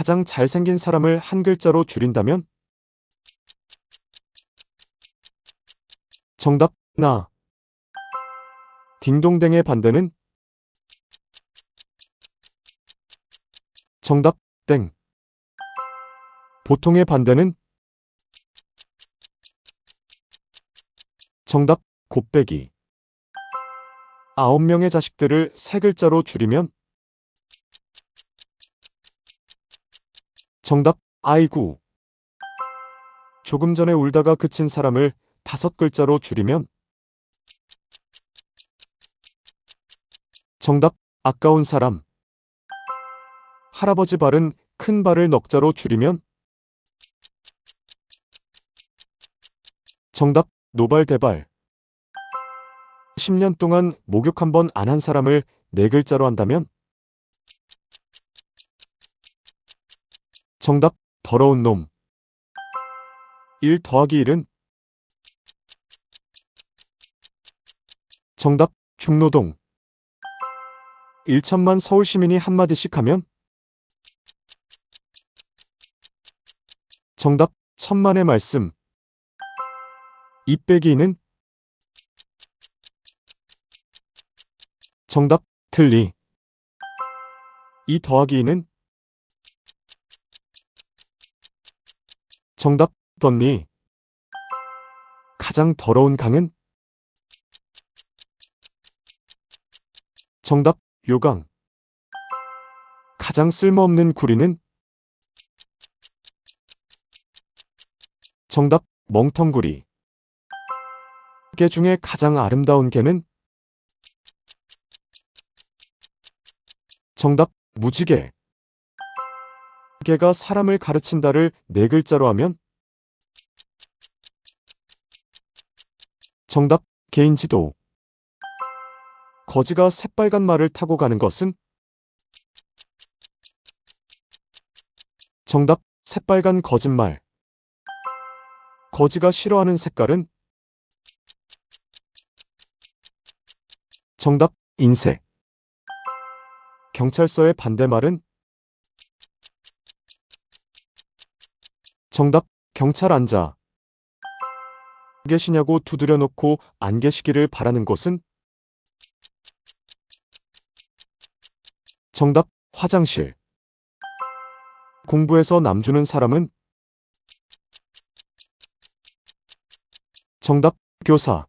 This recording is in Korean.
가장 잘생긴 사람을 한 글자로 줄인다면? 정답, 나. 딩동댕의 반대는? 정답, 땡. 보통의 반대는? 정답, 곱빼기. 아홉 명의 자식들을 세 글자로 줄이면? 정답, 아이구. 조금 전에 울다가 그친 사람을 다섯 글자로 줄이면? 정답, 아까운 사람. 할아버지 발은 큰 발을 넉자로 줄이면? 정답, 노발대발. 10년 동안 목욕 한 번 안 한 사람을 네 글자로 한다면? 정답, 더러운 놈. 1 더하기 1은? 정답, 중노동. 1천만 서울 시민이 한마디씩 하면? 정답, 천만의 말씀. 2 빼기 2는? 정답, 틀리. 2 더하기 2는? 정답, 덧니. 가장 더러운 강은? 정답, 요강. 가장 쓸모없는 구리는? 정답, 멍텅구리. 개 중에 가장 아름다운 개는? 정답, 무지개. 개가 사람을 가르친다를 네 글자로 하면? 정답, 개인 지도. 거지가 새빨간 말을 타고 가는 것은? 정답, 새빨간 거짓말. 거지가 싫어하는 색깔은? 정답, 인색. 경찰서의 반대말은? 정답, 경찰 앉아. 계시냐고 두드려 놓고 안 계시기를 바라는 곳은? 정답, 화장실. 공부해서 남 주는 사람은? 정답, 교사.